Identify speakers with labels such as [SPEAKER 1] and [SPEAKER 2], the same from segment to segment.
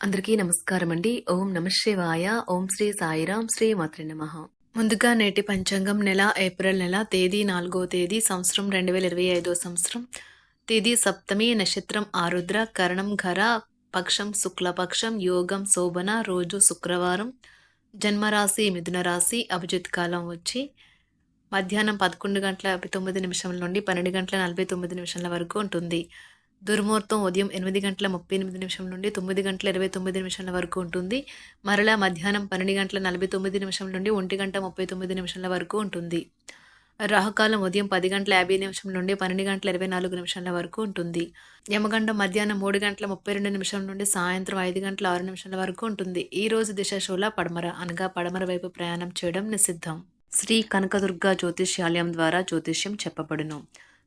[SPEAKER 1] అందరికీ నమస్కారం అండి ఓం నమశివాయ ఓం శ్రీ సాయిరాం. శ్రీ మాత్రి నమ. ముందుగా నేటి పంచాంగం నెల ఏప్రిల్ నెల తేదీ నాలుగో తేదీ సంవత్సరం రెండు వేల ఇరవై ఐదో సంవత్సరం. తేదీ సప్తమి నక్షత్రం ఆరుద్ర కరణం ఘర పక్షం శుక్లపక్షం యోగం శోభన రోజు శుక్రవారం. జన్మరాశి మిథున రాశి అభిజిత్ కాలం వచ్చి మధ్యాహ్నం పదకొండు గంటల యాభై తొమ్మిది నిమిషం నుండి పన్నెండు గంటల నలభై తొమ్మిది నిమిషాల వరకు ఉంటుంది. దుర్ముహూర్తం ఉదయం ఎనిమిది గంటల ముప్పై ఎనిమిది నిమిషం నుండి తొమ్మిది గంటల ఇరవై తొమ్మిది నిమిషాల వరకు ఉంటుంది. మరలా మధ్యాహ్నం పన్నెండు గంటల నలభై తొమ్మిది నిమిషం నుండి ఒంటి గంట ముప్పై తొమ్మిది నిమిషాల వరకు ఉంటుంది. రాహుకాలం ఉదయం పది గంటల యాభై నిమిషం నుండి పన్నెండు గంటల ఇరవై నాలుగు నిమిషాల వరకు ఉంటుంది. యమగండం మధ్యాహ్నం మూడు గంటల ముప్పై రెండు నిమిషం నుండి సాయంత్రం ఐదు గంటల ఆరు నిమిషాల వరకు ఉంటుంది. ఈ రోజు దిశ శూల పడమర అనగా పడమర వైపు ప్రయాణం చేయడం నిషిద్ధం. శ్రీ కనకదుర్గ జ్యోతిష్యాలయం ద్వారా జ్యోతిష్యం చెప్పబడును.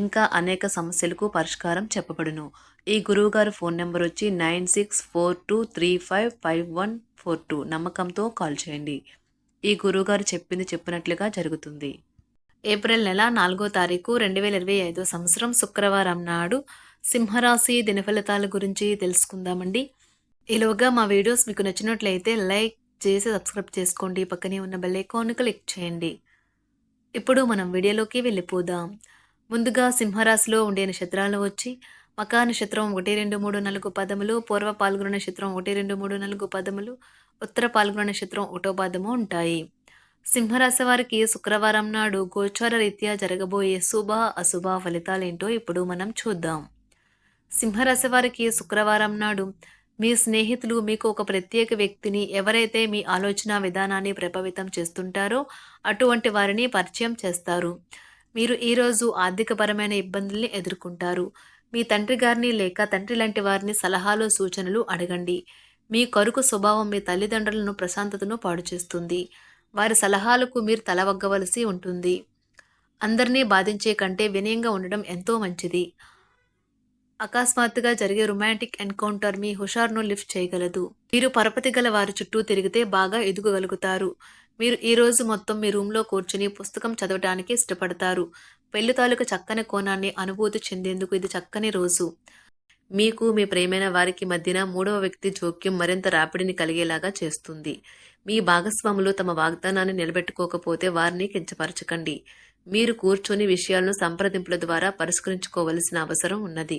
[SPEAKER 1] ఇంకా అనేక సమస్యలకు పరిష్కారం చెప్పబడును. ఈ గురువుగారు ఫోన్ నెంబర్ వచ్చి nine six four two three five five one four two నమ్మకంతో కాల్ చేయండి. ఈ గురువుగారు చెప్పింది చెప్పినట్లుగా జరుగుతుంది. ఏప్రిల్ నెల నాలుగో తారీఖు రెండు వేల ఇరవై ఐదో సంవత్సరం శుక్రవారం నాడు సింహరాశి దినఫలితాల గురించి తెలుసుకుందామండి. ఈలోగా మా వీడియోస్ మీకు నచ్చినట్లయితే లైక్ చేసి సబ్స్క్రైబ్ చేసుకోండి. పక్కనే ఉన్న బెల్ ఐకాన్ క్లిక్ చేయండి. ఇప్పుడు మనం వీడియోలోకి వెళ్ళిపోదాం. ముందుగా సింహరాశిలో ఉండే నక్షత్రాలు వచ్చి మకా నక్షత్రం ఒకటి రెండు మూడు నాలుగు పదములు పూర్వ పాల్గొన నక్షత్రం ఒకటి రెండు మూడు నాలుగు పదములు ఉత్తర పాల్గొన నక్షత్రం ఒకటో పదము ఉంటాయి. సింహరాశి వారికి శుక్రవారం నాడు గోచార రీత్యా జరగబోయే శుభ అశుభ ఫలితాలేంటో ఇప్పుడు మనం చూద్దాం. సింహరాశి వారికి శుక్రవారం నాడు మీ స్నేహితులు మీకు ఒక ప్రత్యేక వ్యక్తిని ఎవరైతే మీ ఆలోచన విధానాన్ని ప్రభావితం చేస్తుంటారో అటువంటి వారిని పరిచయం చేస్తారు. మీరు ఈరోజు ఆర్థికపరమైన ఇబ్బందుల్ని ఎదుర్కొంటారు. మీ తండ్రి గారిని లేక తండ్రి లాంటి వారిని సలహాలు సూచనలు అడగండి. మీ కరుకు స్వభావం మీ తల్లిదండ్రులను ప్రశాంతతను పాడు చేస్తుంది వారి సలహాలకు మీరు తలవగ్గవలసి ఉంటుంది. అందరినీ బాధించే కంటే వినయంగా ఉండడం ఎంతో మంచిది. అకస్మాత్తుగా జరిగే రొమాంటిక్ ఎన్కౌంటర్ మీ హుషార్ను లిఫ్ట్ చేయగలదు. మీరు పరపతి గల వారి చుట్టూ తిరిగితే బాగా ఎదుగగలుగుతారు. మీరు ఈ రోజు మొత్తం మీ రూమ్లో కూర్చుని పుస్తకం చదవటానికి ఇష్టపడతారు. పెళ్ళి తాలూకు చక్కని కోణాన్ని అనుభూతి చెందేందుకు ఇది చక్కని రోజు. మీకు మీ ప్రేమైన వారికి మధ్యన మూడవ వ్యక్తి జోక్యం మరింత రాపిడిని కలిగేలాగా చేస్తుంది. మీ భాగస్వాములు తమ వాగ్దానాన్ని నిలబెట్టుకోకపోతే వారిని కించపరచకండి. మీరు కూర్చొని విషయాలను సంప్రదింపుల ద్వారా పరిష్కరించుకోవలసిన అవసరం ఉన్నది.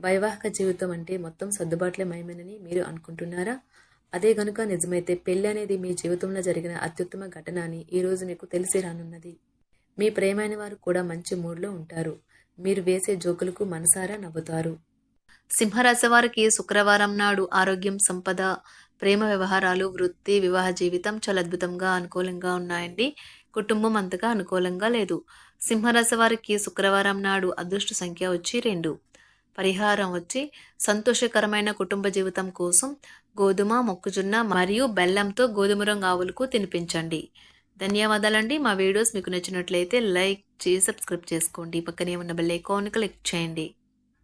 [SPEAKER 1] వైవాహిక జీవితం అంటే మొత్తం సర్దుబాట్లే మయమేనని మీరు అనుకుంటున్నారా? అదే గనుక నిజమైతే పెళ్ళి అనేది మీ జీవితంలో జరిగిన అత్యుత్తమ ఘటన అని ఈరోజు మీకు తెలిసి రానున్నది. మీ ప్రేమైన వారు కూడా మంచి మూడ్లో ఉంటారు. మీరు వేసే జోకులకు మనసారా నవ్వుతారు. సింహరాశి వారికి శుక్రవారం నాడు ఆరోగ్యం సంపద ప్రేమ వ్యవహారాలు వృత్తి వివాహ జీవితం చాలా అద్భుతంగా అనుకూలంగా ఉన్నాయండి. కుటుంబం అంతగా అనుకూలంగా లేదు. సింహరాశి వారికి శుక్రవారం నాడు అదృష్ట సంఖ్య వచ్చి రెండు. పరిహారం వచ్చి సంతోషకరమైన కుటుంబ జీవితం కోసం గోధుమ మొక్కజొన్న మరియు బెల్లంతో గోధుమ రంగు ఆవులకు తినిపించండి. ధన్యవాదాలండి. మా వీడియోస్ మీకు నచ్చినట్లయితే లైక్ చేసి సబ్స్క్రైబ్ చేసుకోండి. పక్కనే ఉన్న బెల్ ఐకాన్ క్లిక్ చేయండి.